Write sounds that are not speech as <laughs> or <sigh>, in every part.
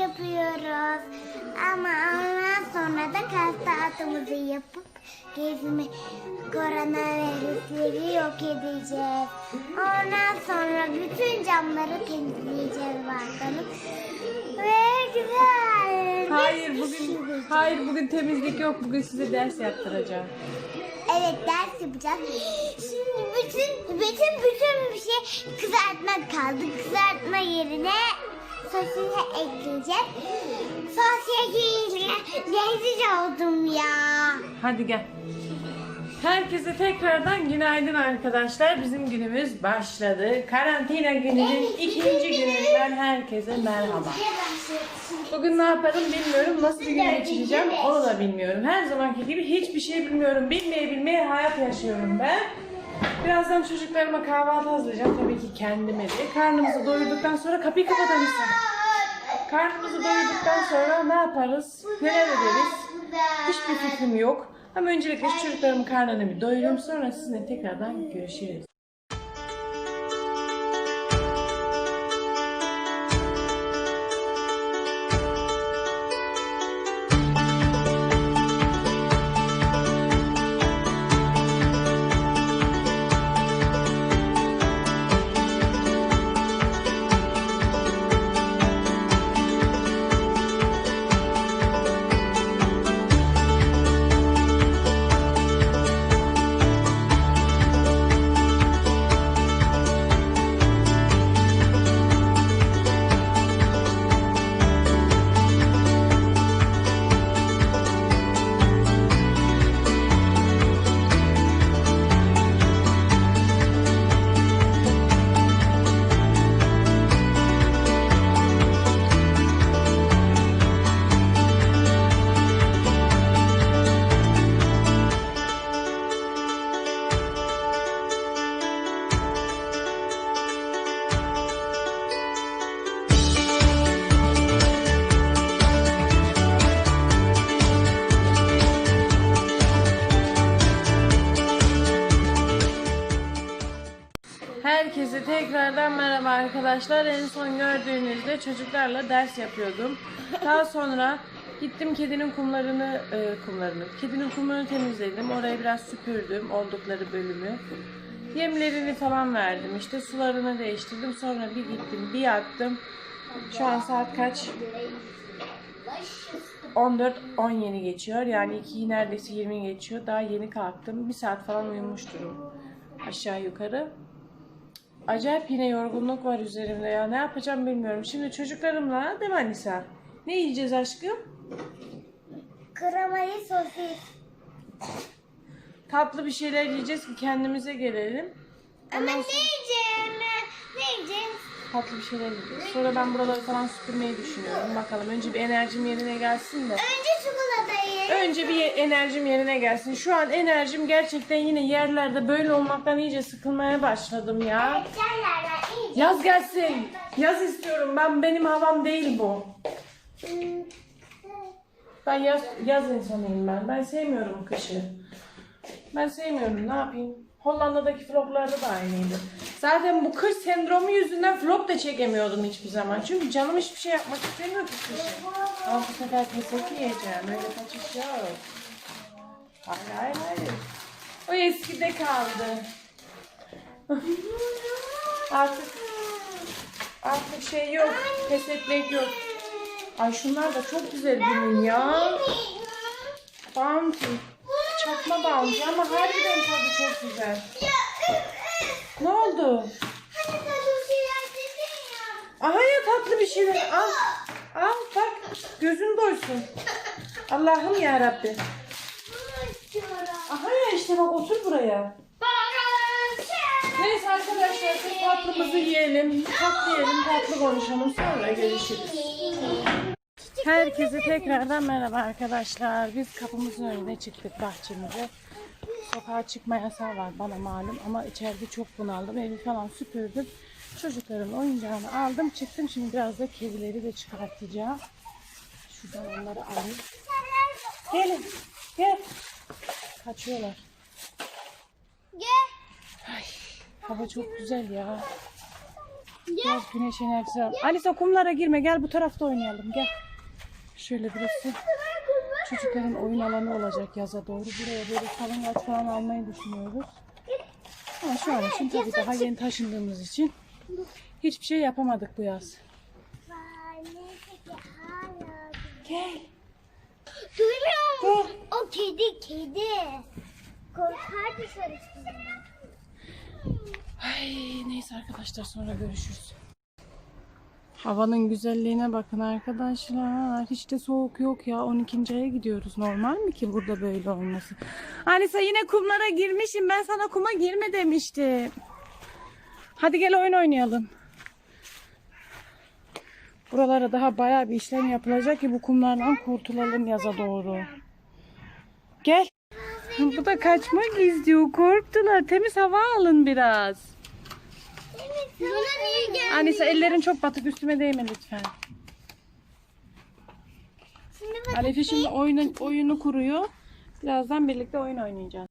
yapıyoruz. Ama ondan sonra da kastatımızı yapıp gezme koronavirüsleri yok edeceğiz. Ondan sonra bütün camları temizleyeceğiz bakalım. Ve güzel. Hayır bugün hayır bugün temizlik yok. Bugün size ders yaptıracağım. Evet ders yapacağız. Şimdi bütün bütün bütün bir şey kızartmak kaldı. Kızartma yerine sosise ekleyeceğiz. Sosise leziz oldum ya. Hadi gel. Herkese tekrardan günaydın arkadaşlar. Bizim günümüz başladı. Karantina gününün ikinci gününden herkese merhaba. Bugün ne yaparım bilmiyorum. Nasıl bir gün geçireceğim onu da bilmiyorum. Her zamanki gibi hiçbir şey bilmiyorum. Bilmeye bilmeye hayat yaşıyorum ben. Birazdan çocuklarıma kahvaltı hazırlayacağım. Tabii ki kendime de. Karnımızı doyurduktan sonra kapıyı kapatalım. Karnımızı doyurduktan sonra ne yaparız? Neler ederiz? Hiçbir fikrim yok. Ama öncelikle çocuklarımın karnını bir doyurayım. Sonra sizinle tekrardan görüşürüz. Arkadaşlar. En son gördüğünüzde çocuklarla ders yapıyordum. Daha sonra gittim kedinin kumlarını, e, kumlarını, kedinin kumlarını temizledim. Orayı biraz süpürdüm oldukları bölümü. Yemlerini falan verdim. İşte sularını değiştirdim. Sonra bir gittim, bir yattım. Şu an saat kaç? 14 10 yeni geçiyor. Yani 2 neredeyse 20 geçiyor. Daha yeni kalktım. Bir saat falan uyumuştum. Aşağı yukarı. Acayip yine yorgunluk var üzerimde ya. Ne yapacağım bilmiyorum. Şimdi çocuklarımla değil mi Anisa? Ne yiyeceğiz aşkım? Kremalı sosis. Tatlı bir şeyler yiyeceğiz ki kendimize gelelim. Ama ne yiyeceğim? Ne yiyeceğim? Tatlı bir şeyler yiyeceğiz. Sonra ben buraları falan süpürmeyi düşünüyorum. Bakalım önce bir enerjim yerine gelsin de. Önce. Önce bir enerjim yerine gelsin. Şu an enerjim gerçekten yine yerlerde böyle olmaktan iyice sıkılmaya başladım ya. Yaz gelsin. Yaz istiyorum. Ben benim havam değil bu. Ben yaz, yaz insanıyım ben. Ben sevmiyorum kışı. Ben sevmiyorum. Ne yapayım? Hollanda'daki vloglarda da aynıydı. Zaten bu kış sendromu yüzünden vlog da çekemiyordum hiçbir zaman. Çünkü canım hiçbir şey yapmak istemiyor ki kışın. Ama bu sefer pesek yiyeceğim. Öyle kaçış yok. Hayır hayır hayır. O eskide kaldı. Artık artık şey yok. Pes etmek yok. Ay şunlar da çok güzel bunun ya. Bounty. Çakma bounty ama harbiden tadı çok güzel. Ne oldu? Hani. Aha ya tatlı bir şeyler. Al. Al bak. Gözün doysun. Allah'ım ya Rabbi. Aha ya işte bak otur buraya. Neyse arkadaşlar biz tatlımızı yiyelim. Tatlı yiyelim, tatlı konuşalım. Sonra görüşürüz. Herkese tekrardan merhaba arkadaşlar. Biz kapımızın önüne çıktık bahçemize. Sokağa çıkma yasağı var bana malum ama içeride çok bunaldım. Evi falan süpürdüm. Çocukların oyuncağını aldım çıktım. Şimdi biraz da kedileri de çıkartacağım. Şuradan onları alayım. Gelin. Gel. Kaçıyorlar. Gel. Hava çok güzel ya. Biraz güneş enerjisi al. Alisa kumlara girme gel bu tarafta oynayalım gel. Şöyle burası çocukların oyun alanı olacak yaza doğru. Buraya böyle salıngaç falan almayı düşünüyoruz. Ama şu an için tabii daha yeni taşındığımız için hiçbir şey yapamadık bu yaz. Gel. Duymuyor musun? O kedi kedi. Korkar dışarı çıkıyor. Ay neyse arkadaşlar sonra görüşürüz. Havanın güzelliğine bakın arkadaşlar. Hiç de soğuk yok ya. 12. aya gidiyoruz. Normal mi ki burada böyle olması? Alisa yine kumlara girmişim. Ben sana kuma girme demiştim. Hadi gel oyun oynayalım. Buralara daha bayağı bir işlem yapılacak ki bu kumlardan kurtulalım yaza doğru. Gel. Bu da kaçmak istiyor. Korktular. Temiz hava alın biraz. Buna niye? Anisa ellerin çok batık üstüme değme lütfen. Şimdi şimdi oyunu, oyunu kuruyor. Birazdan birlikte oyun oynayacağız.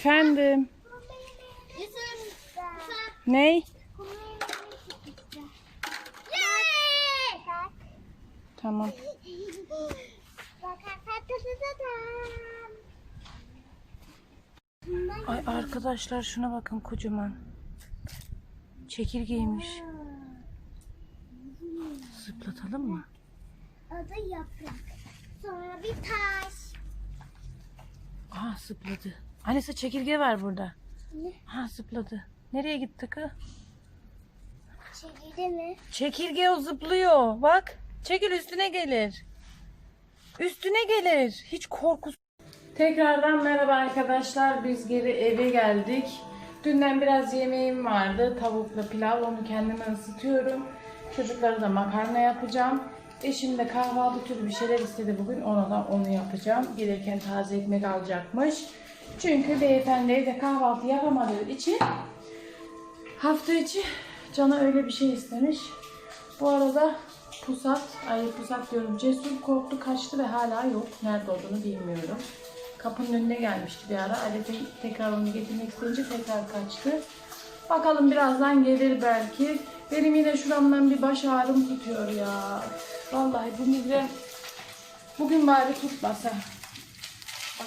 Efendim. Ney? Tamam. Ay arkadaşlar şuna bakın kocaman. Çekirgeymiş. Zıplatalım mı? Adı yaprak. Sonra bir taş. Aa zıpladı. Anisa çekirge var burada. Ne? Ha zıpladı. Nereye gitti kız? Çekildi mi? Çekirge o zıplıyor. Bak. Çekil üstüne gelir. Üstüne gelir. Hiç korkusu. Tekrardan merhaba arkadaşlar. Biz geri eve geldik. Dünden biraz yemeğim vardı. Tavukla pilav. Onu kendime ısıtıyorum. Çocuklara da makarna yapacağım. Eşim de kahvaltı türü bir şeyler istedi bugün. Ona da onu yapacağım. Gelirken taze ekmek alacakmış. Çünkü beyefendi evde kahvaltı yapamadığı için Hafta içi Can'a öyle bir şey istemiş. Bu arada Pusat, ay Pusat diyorum Cesur korktu kaçtı ve hala yok. Nerede olduğunu bilmiyorum. Kapının önüne gelmişti bir ara. Alef'in tekrar onu getirmek isteyince tekrar kaçtı. Bakalım birazdan gelir belki. Benim yine şuramdan bir baş ağrım tutuyor ya. Vallahi bu migren bugün bari tutmasa.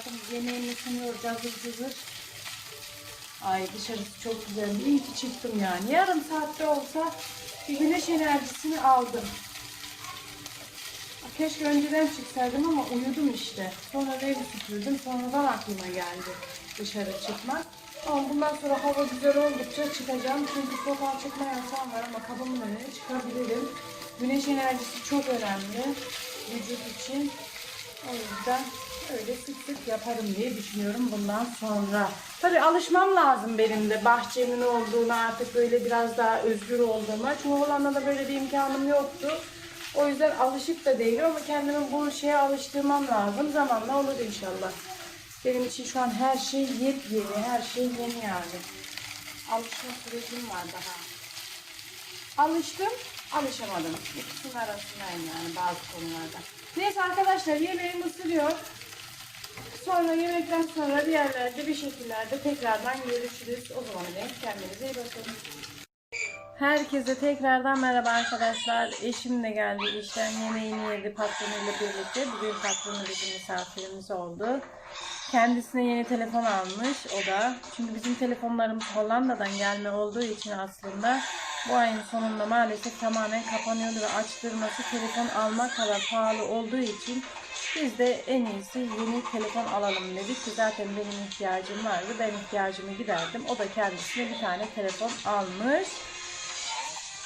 Bakın yemeğimi ısınıyor cazır cızır. Ay dışarısı çok güzel. İyi ki çıktım yani. Yarım saatte olsa bir güneş enerjisini aldım. Keşke önceden çıksaydım ama uyudum işte. Sonra evi süpürdüm. Sonradan aklıma geldi dışarı çıkmak. Ama bundan sonra hava güzel oldukça çıkacağım. Çünkü sokağa çıkma yasağım var ama kapımın önüne çıkabilirim. Güneş enerjisi çok önemli vücut için. O yüzden öyle sık sık yaparım diye düşünüyorum bundan sonra. Tabii alışmam lazım benim de bahçemin olduğuna artık böyle biraz daha özgür olduğuma. Çoğu alanda da böyle bir imkanım yoktu. O yüzden alışık da değilim ama kendimi bu şeye alıştırmam lazım. Zamanla olur inşallah. Benim için şu an her şey yepyeni, her şey yeni yani. Alışma sürecim var daha. Alıştım alışamadım. İkisinin arasındayım yani bazı konularda. Neyse arkadaşlar yemeğimi ısırıyor. Sonra yemekten sonra bir yerlerde bir şekillerde tekrardan görüşürüz. O zaman da kendinize iyi bakın. Herkese tekrardan merhaba arkadaşlar. Eşim de geldi işten yemeğini yedi patronuyla birlikte. Bugün patronu bizim misafirimiz oldu. Kendisine yeni telefon almış o da. Çünkü bizim telefonlarımız Hollanda'dan gelme olduğu için aslında bu ayın sonunda maalesef tamamen kapanıyordu ve açtırması telefon almak kadar pahalı olduğu için biz de en iyisi yeni telefon alalım dedik ki zaten benim ihtiyacım vardı. Ben ihtiyacımı giderdim. O da kendisine bir tane telefon almış.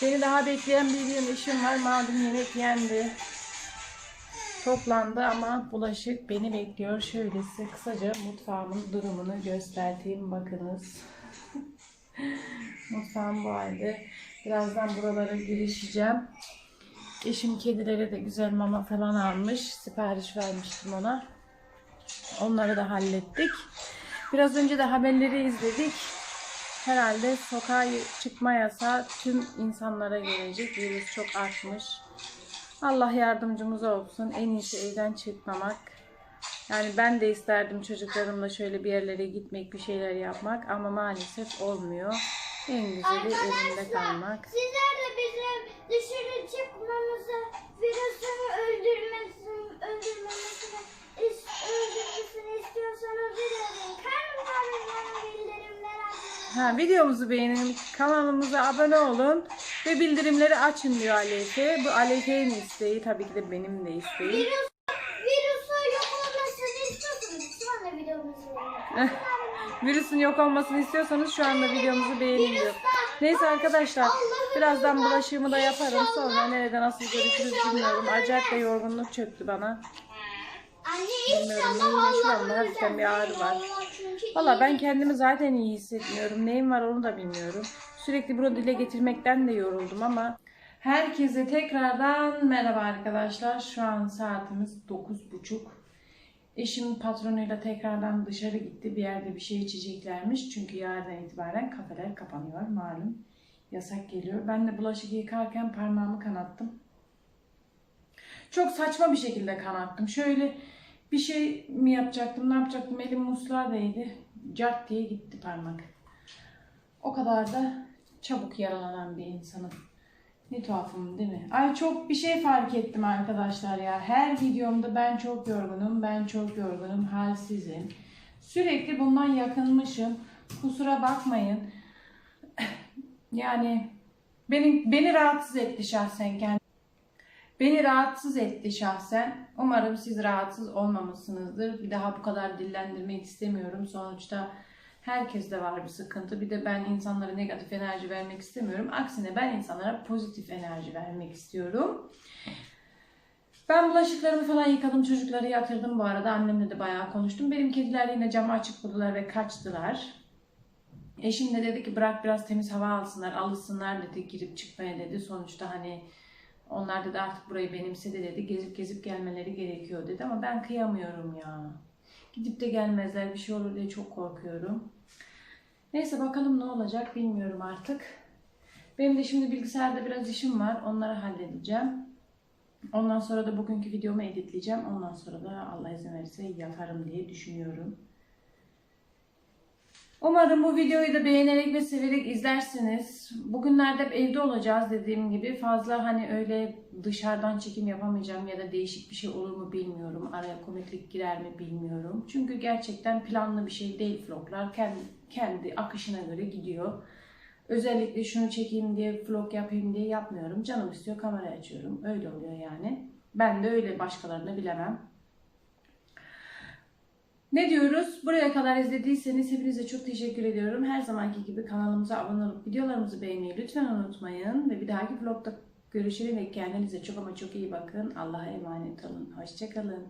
Beni daha bekleyen bir gün işim var. Malum yemek yendi. Toplandı ama bulaşık beni bekliyor. Şöyle size kısaca mutfağımın durumunu göstereyim. Bakınız. <laughs> Mutfağım bu halde. Birazdan buralara girişeceğim. Eşim kedilere de güzel mama falan almış. Sipariş vermiştim ona. Onları da hallettik. Biraz önce de haberleri izledik. Herhalde sokağa çıkma yasağı tüm insanlara gelecek. Virüs çok artmış. Allah yardımcımız olsun. En iyisi evden çıkmamak. Yani ben de isterdim çocuklarımla şöyle bir yerlere gitmek, bir şeyler yapmak ama maalesef olmuyor. En güzeli evinde kalmak. Bizim dışarı çıkmamızı, virüsünü öldürmesini, öldürmemesini, is- öldürmesini istiyorsanız açın. Ha, videomuzu beğenin, kanalımıza abone olun ve bildirimleri açın diyor Aleyfe. Bu Aleyfe'nin isteği tabii ki de benim de isteğim. Virüs, virüsü yok olmasını istiyorsanız şu anda videomuzu beğenin. Virüsün yok olmasını istiyorsanız şu anda videomuzu beğenin diyor. Neyse arkadaşlar birazdan bulaşığımı da yaparım. Sonra nerede nasıl görüşürüz bilmiyorum. Acayip de yorgunluk çöktü bana. Bilmiyorum, inşallah neyine şu Allah'ın anda hafiften bir ağrı var. Valla ben kendimi zaten iyi hissetmiyorum. Neyim var onu da bilmiyorum. Sürekli bunu dile getirmekten de yoruldum ama Herkese tekrardan merhaba arkadaşlar. Şu an saatimiz 9.30. Eşim patronuyla tekrardan dışarı gitti. Bir yerde bir şey içeceklermiş. Çünkü yarından itibaren kafeler kapanıyor malum. Yasak geliyor. Ben de bulaşık yıkarken parmağımı kanattım. Çok saçma bir şekilde kanattım. Şöyle bir şey mi yapacaktım, ne yapacaktım? Elim musluğa değdi. Cart diye gitti parmak. O kadar da çabuk yaralanan bir insanım. Ne tuhafım değil mi? Ay çok bir şey fark ettim arkadaşlar ya. Her videomda ben çok yorgunum, ben çok yorgunum, halsizim. Sürekli bundan yakınmışım. Kusura bakmayın. <clears throat> Yani beni, beni rahatsız etti şahsen kendi. Beni rahatsız etti şahsen. Umarım siz rahatsız olmamışsınızdır. Bir daha bu kadar dillendirmek istemiyorum. Sonuçta herkeste var bir sıkıntı. Bir de ben insanlara negatif enerji vermek istemiyorum. Aksine ben insanlara pozitif enerji vermek istiyorum. Ben bulaşıklarımı falan yıkadım, çocukları yatırdım bu arada. Annemle de bayağı konuştum. Benim kediler yine camı açık buldular ve kaçtılar. Eşim de dedi ki bırak biraz temiz hava alsınlar, alışsınlar dedi, girip çıkmaya dedi. Sonuçta hani onlar dedi artık burayı benimsedi dedi. Gezip gezip gelmeleri gerekiyor dedi ama ben kıyamıyorum ya. Gidip de gelmezler bir şey olur diye çok korkuyorum. Neyse bakalım ne olacak bilmiyorum artık. Benim de şimdi bilgisayarda biraz işim var. Onları halledeceğim. Ondan sonra da bugünkü videomu editleyeceğim. Ondan sonra da Allah izin verirse yaparım diye düşünüyorum. Umarım bu videoyu da beğenerek ve severek izlersiniz. Bugünlerde hep evde olacağız dediğim gibi. Fazla hani öyle dışarıdan çekim yapamayacağım ya da değişik bir şey olur mu bilmiyorum. Araya komiklik girer mi bilmiyorum. Çünkü gerçekten planlı bir şey değil vloglar. Kendi, kendi akışına göre gidiyor. Özellikle şunu çekeyim diye vlog yapayım diye yapmıyorum. Canım istiyor kamera açıyorum. Öyle oluyor yani. Ben de öyle başkalarını bilemem. Ne diyoruz? Buraya kadar izlediyseniz hepinize çok teşekkür ediyorum. Her zamanki gibi kanalımıza abone olup videolarımızı beğenmeyi lütfen unutmayın. Ve bir dahaki vlogda görüşelim ve kendinize çok ama çok iyi bakın. Allah'a emanet olun. Hoşçakalın.